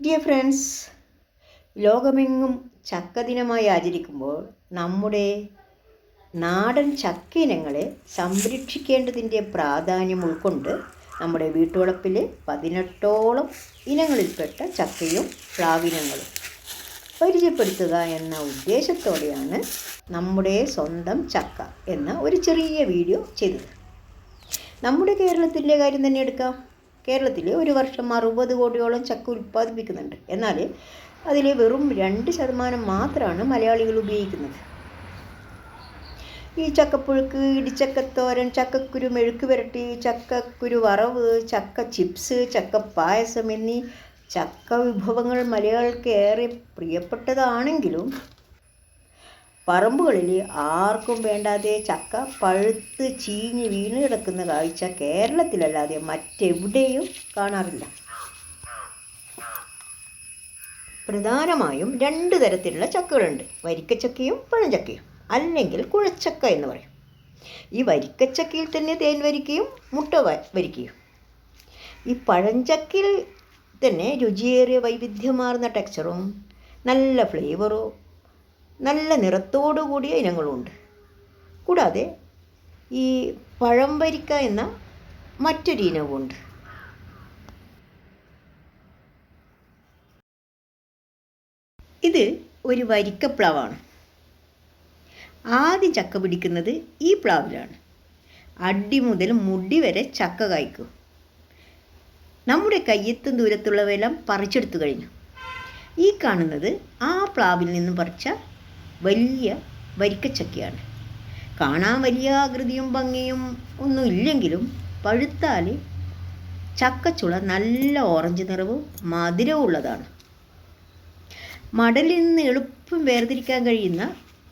Dear friends ലോകമെങ്ങും ചക്ക ദിനമായി ആചരിക്കുമ്പോൾ നമ്മുടെ നാടൻ ചക്ക ഇനങ്ങളെ സംരക്ഷിക്കേണ്ടതിന്റെ പ്രാധാന്യം ഉൾക്കൊണ്ട് നമ്മുടെ വീട്ടുവളപ്പിൽ പതിനെട്ടോളം ഇനങ്ങളിൽപ്പെട്ട ചക്കയും പ്ലാവിനങ്ങളും പരിചയപ്പെടുത്തുക എന്ന ഉദ്ദേശത്തോടെയാണ് നമ്മുടെ സ്വന്തം ചക്ക എന്ന ഒരു ചെറിയ വീഡിയോ ചെയ്തത്. നമ്മുടെ കേരളത്തിന്റെ കാര്യം തന്നെ എടുക്കാം. കേരളത്തിൽ ഒരു വർഷം അറുപത് കോടിയോളം ചക്ക ഉൽപ്പാദിപ്പിക്കുന്നുണ്ട്. എന്നാൽ അതിൽ വെറും രണ്ട് ശതമാനം മാത്രമാണ് മലയാളികൾ ഉപയോഗിക്കുന്നത്. ഈ ചക്കപ്പുഴുക്ക് ഇടിച്ചക്കത്തോരൻ ചക്കക്കുരു മെഴുക്ക് പുരട്ടി ചക്കക്കുരു വറവ് ചക്ക ചിപ്സ് ചക്ക പായസം എന്നീ ചക്ക വിഭവങ്ങൾ മലയാളികൾക്ക് ഏറെ പ്രിയപ്പെട്ടതാണെങ്കിലും പറമ്പുകളിൽ ആർക്കും വേണ്ടാതെ ചക്ക പഴുത്ത് ചീഞ്ഞ് വീണ് കിടക്കുന്ന കാഴ്ച കേരളത്തിലല്ലാതെ മറ്റെവിടെയും കാണാറില്ല. പ്രധാനമായും രണ്ട് തരത്തിലുള്ള ചക്കകളുണ്ട്. വരിക്കച്ചക്കയും പഴഞ്ചക്കയും അല്ലെങ്കിൽ കുഴച്ചക്ക എന്ന് പറയും. ഈ വരിക്കച്ചക്കയിൽ തന്നെ തേൻ വരിക്കയും മുട്ട വരിക്കുകയും ഈ പഴഞ്ചക്കയിൽ തന്നെ രുചിയേറിയ വൈവിധ്യമാർന്ന ടെക്സ്ചറും നല്ല ഫ്ലേവറും നല്ല നിറത്തോടു കൂടിയ ഇനങ്ങളുമുണ്ട് കൂടാതെ ഈ പഴംപരിക്ക എന്ന മറ്റൊരു ഇനവുമുണ്ട് ഇത് ഒരു വരിക്കപ്ലാവാണ്. ആദ്യം ചക്ക പിടിക്കുന്നത് ഈ പ്ലാവിലാണ്. അടി മുതൽ മുടി വരെ ചക്ക കായ്ക്കും. നമ്മുടെ കയ്യെത്തും ദൂരത്തുള്ളവയെല്ലാം പറിച്ചെടുത്തു കഴിഞ്ഞു. ഈ കാണുന്നത് ആ പ്ലാവിൽ നിന്ന് പറിച്ച വലിയ വരിക്കച്ചക്കയാണ്. കാണാൻ വലിയ ആകൃതിയും ഭംഗിയും ഒന്നും ഇല്ലെങ്കിലും പഴുത്താൽ ചക്കച്ചുള നല്ല ഓറഞ്ച് നിറവും മധുരവും ഉള്ളതാണ്. മടലിൽ നിന്ന് എളുപ്പം വേർതിരിക്കാൻ കഴിയുന്ന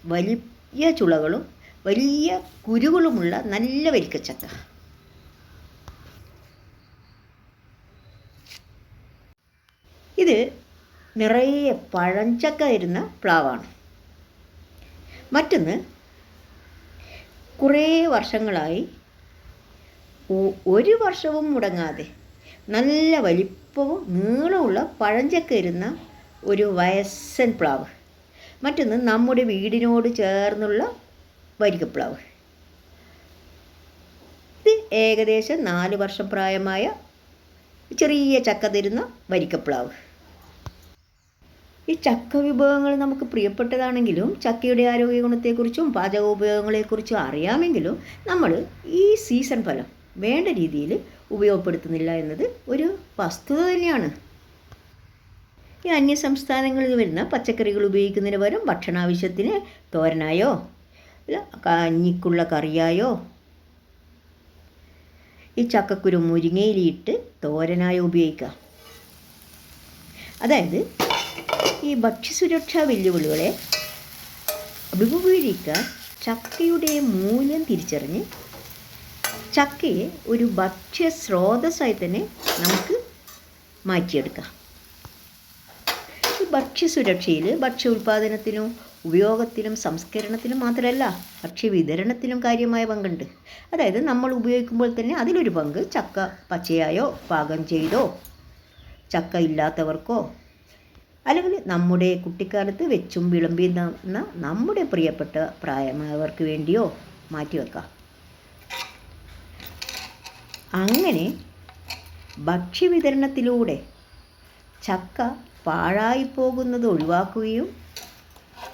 വലിയ ചുളകളും വലിയ കുരുകളുമുള്ള നല്ല വരിക്കച്ചക്ക. ഇത് നിറയെ പഴഞ്ചക്ക ഇരുന്ന പ്ലാവാണ്. മറ്റൊന്ന് കുറേ വർഷങ്ങളായി ഒരു വർഷവും മുടങ്ങാതെ നല്ല വലിപ്പവും നീളമുള്ള പഴഞ്ചക്കരുന്ന ഒരു വയസ്സൻ പ്ലാവ്. മറ്റൊന്ന് നമ്മുടെ വീടിനോട് ചേർന്നുള്ള വരികപ്ലാവ്. ഇത് ഏകദേശം നാല് വർഷം പ്രായമായ ചെറിയ ചക്ക തരുന്ന വരിക്കപ്ലാവ് ഈ ചക്ക വിഭവങ്ങൾ നമുക്ക് പ്രിയപ്പെട്ടതാണെങ്കിലും ചക്കയുടെ ആരോഗ്യ ഗുണത്തെക്കുറിച്ചും പാചക ഉപയോഗങ്ങളെക്കുറിച്ചും അറിയാമെങ്കിലും നമ്മൾ ഈ സീസൺ ഫലം വേണ്ട രീതിയിൽ ഉപയോഗപ്പെടുത്തുന്നില്ല എന്നത് ഒരു വസ്തുത തന്നെയാണ്. ഈ അന്യ സംസ്ഥാനങ്ങളിൽ വരുന്ന പച്ചക്കറികൾ ഉപയോഗിക്കുന്നതിന് പകരം ഭക്ഷണാവശ്യത്തിന് തോരനായോ അല്ല കഞ്ഞിക്കുള്ള കറിയായോ ഈ ചക്കക്കുരു മുരിങ്ങയിലിട്ട് തോരനായോ ഉപയോഗിക്കാം. അതായത് ഈ ഭക്ഷ്യസുരക്ഷാ വെല്ലുവിളികളെ അഭിമുഖീകരിക്കാൻ ചക്കയുടെ മൂല്യം തിരിച്ചറിഞ്ഞ് ചക്കയെ ഒരു ഭക്ഷ്യ സ്രോതസ്സായി തന്നെ നമുക്ക് മാറ്റിയെടുക്കാം. ഈ ഭക്ഷ്യസുരക്ഷയിൽ ഭക്ഷ്യ ഉൽപ്പാദനത്തിനും ഉപയോഗത്തിനും സംസ്കരണത്തിനും മാത്രമല്ല ഭക്ഷ്യ വിതരണത്തിനും കാര്യമായ പങ്കുണ്ട്. അതായത് നമ്മൾ ഉപയോഗിക്കുമ്പോൾ തന്നെ അതിലൊരു പങ്ക് ചക്ക പച്ചയായോ പാകം ചെയ്തോ ചക്ക ഇല്ലാത്തവർക്കോ അല്ലെങ്കിൽ നമ്മുടെ കുട്ടിക്കാലത്ത് വെച്ചും വിളമ്പി തന്ന നമ്മുടെ പ്രിയപ്പെട്ട പ്രായമായവർക്ക് വേണ്ടിയോ മാറ്റിവെക്കാം അങ്ങനെ ഭക്ഷ്യവിതരണത്തിലൂടെ ചക്ക പാഴായി പാഴായിപ്പോകുന്നത് ഒഴിവാക്കുകയും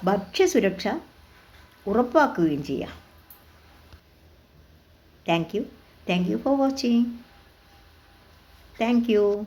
ഭക്ഷ്യസുരക്ഷ ഉറപ്പാക്കുകയും ചെയ്യാം. Thank you thank you for watching thank you